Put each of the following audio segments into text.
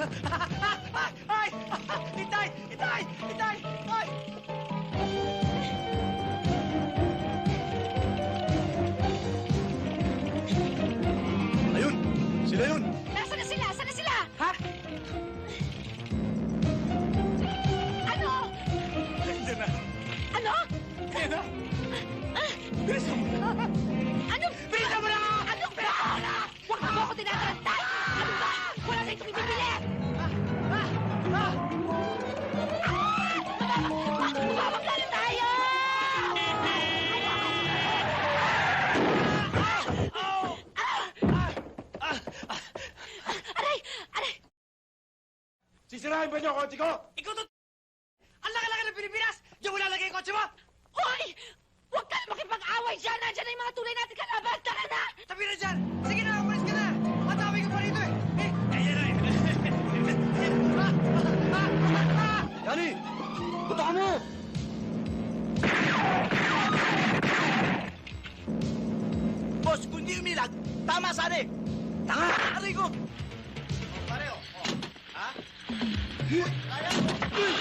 Ay! Itay! Itay! Itay! Ay! Ayun! Sila yun! Nasaan na sila? Saan na sila? Ha? Ano? Nandiyan na! Ano? Ayan na! Bilisan mo na! Ano? Bilisan mo na! Ano ba? Huwag mo ako tinatarantay! Ano ba? Wala na itong Sisirahin ba niyo ang kotse ko? Ikaw to... Ang laki-laki ng Pilipinas! Diyan mo lalagay yung kotse mo! Hoy! Huwag ka na makipag-away dyan! Nandiyan na yung mga tunay natin kalaban! Tara na! Tabi na dyan! Sige na, umalis ka na! Matawag ka pa rito eh! Eh, ayan na eh! Yani! Buto ka mo! Boss, kung di umilag, tama sana eh! Tanga! Aray ko! Pareho, oh.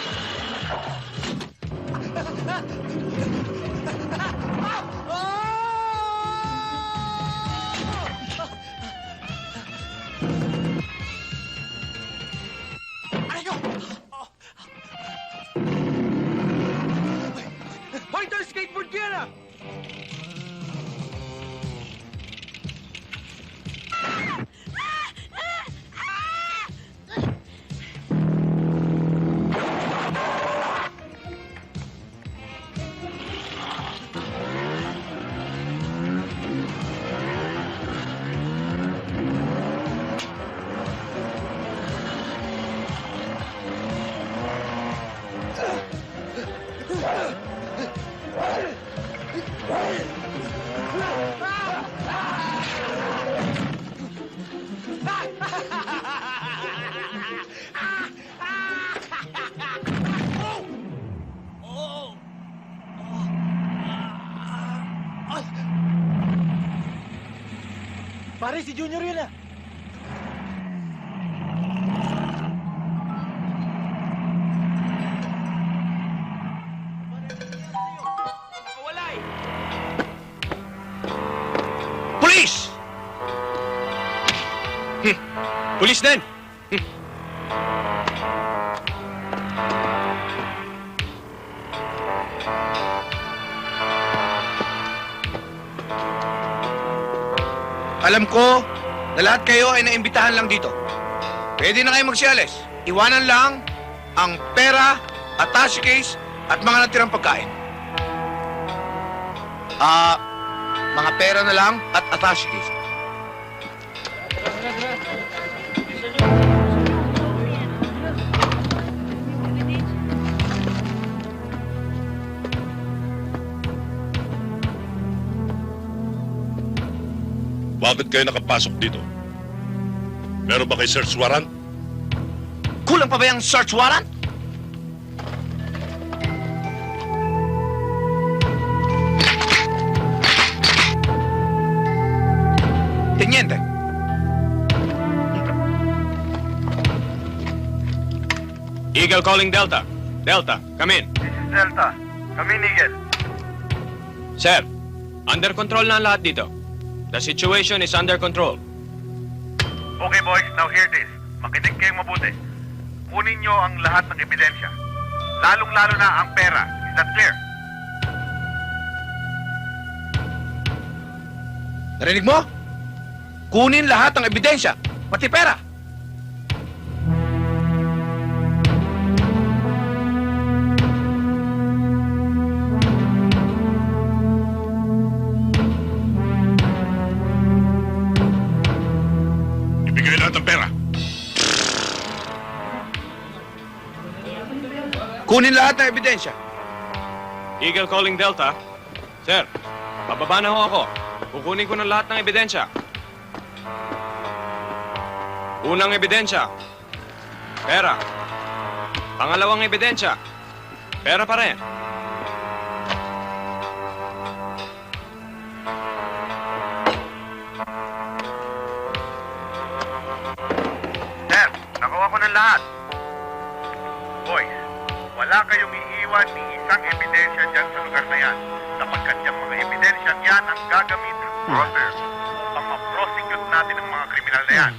Ha? Pare, si Junior yun ah! Police! Hmm. Police din! Alam ko na lahat kayo ay naimbitahan lang dito. Pwede na kayo magsialis. Iwanan lang ang pera, attache case, at mga natirang pagkain. Ah, mga pera na lang at attache case. Bakit kayo nakapasok dito? Meron ba kay search warrant? Kulang pa ba yung search warrant? Teniente. Eagle calling Delta. Delta, come in. This is Delta. Kami, Nigel. Sir, under control na ang lahat dito. The situation is under control. Okay, boys. Now hear this. Makinig kayong mabuti. Kunin nyo ang lahat ng ebidensya. Lalong-lalo na ang pera. Is that clear? Narinig mo? Kunin lahat ng ebidensya, pati pera. Kunin lahat ng ebidensya. Eagle calling Delta. Sir, bababa na ho ako. Kukunin ko ng lahat ng ebidensya. Unang ebidensya. Pera. Pangalawang ebidensya. Pera pa rin. Sir, nakuha ko ng lahat. Wala kayong iiwan ni isang ebidensya dyan sa lugar na yan. Sapagkat yung mga ebidensya yan ang gagamitin, brother, upang ma-prosecute natin ang mga kriminal na yan.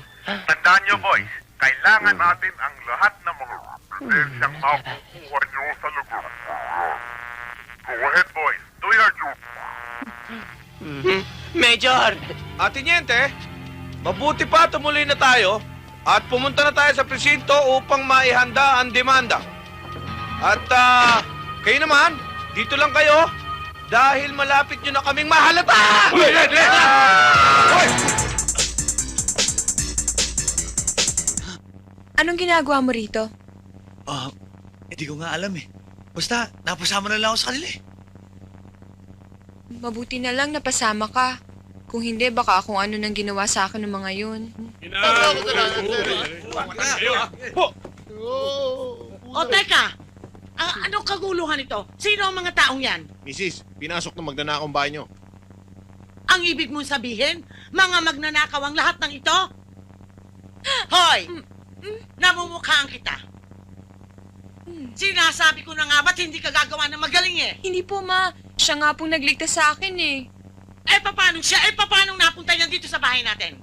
Tandaan nyo, boys, kailangan natin ang lahat ng mga ebidensyang makukuha nyo sa lugar. Go ahead, boys. Do your job. Major! At Teniente, mabuti pa tumuloy na tayo at pumunta na tayo sa presinto upang maihanda ang demanda. At ah, kayo naman, dito lang kayo dahil malapit nyo na kaming mahalata! Hoy! Anong ginagawa mo rito? Ah, hindi ko nga alam eh. Basta, napasama na lang ako sa kanila eh. Mabuti na lang napasama ka. Kung hindi, baka kung ano nang ginawa sa akin ng mga yun. O teka, ah, anong kaguluhan ito? Sino ang mga taong yan? Misis, pinasok ng magnanakong bahay nyo. Ang ibig mong sabihin, mga magnanakaw ang lahat ng ito? Hoy! Namumukhaan kita. Sinasabi ko na nga ba't hindi ka gagawa ng magaling eh? Hindi po, ma. Siya nga pong nagligtas sa akin eh. Eh paano siya? Eh paano napunta yan dito sa bahay natin?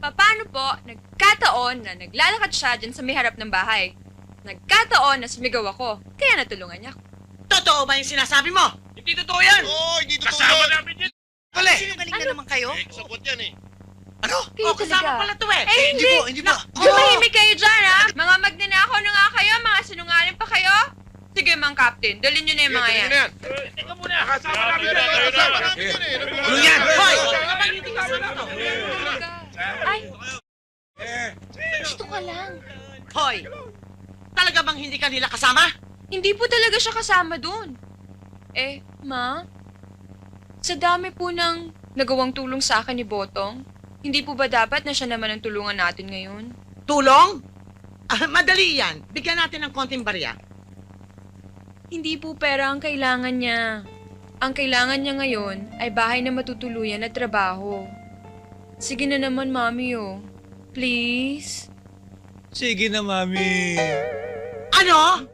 Paano po, nagkataon na naglalakad siya dyan sa may harap ng bahay. Nagkataon na sumigaw ako, kaya natulungan niya ako. Totoo ba yung sinasabi mo? Hindi totoo yan! Oo, oh, hindi totoo Kasama yun. namin yan! Pala! Sinungaling na naman kayo? Eh, kasabot yan eh. Ano? Kayo O kasama talaga. pala to eh. Eh, Hindi po, hindi po. Tumahimik kayo dyan, ha? Mga magnanakaw na nga kayo, mga sinungaling pa kayo. Sige, Mang Captain, dalhin nyo na yung mga yan. na yan. Teka muna! Kasama namin yan! Kasama namin yan eh. Ano? Ano yan? Hoy! Kapag hindi kasama to. Ay! Gusto ka lang. Hoy! Talaga bang hindi ka nila kasama? Hindi po talaga siya kasama dun. Eh, ma? Sa dami po ng nagawang tulong sa akin ni Botong, hindi po ba dapat na siya naman ang tulungan natin ngayon? Tulong? Ah, madali yan. Bigyan natin ng konting barya. Hindi po pera ang kailangan niya. Ang kailangan niya ngayon ay bahay na matutuluyan at trabaho. Sige na naman, Mami, oh. Please? Sige na, Mami. Ano?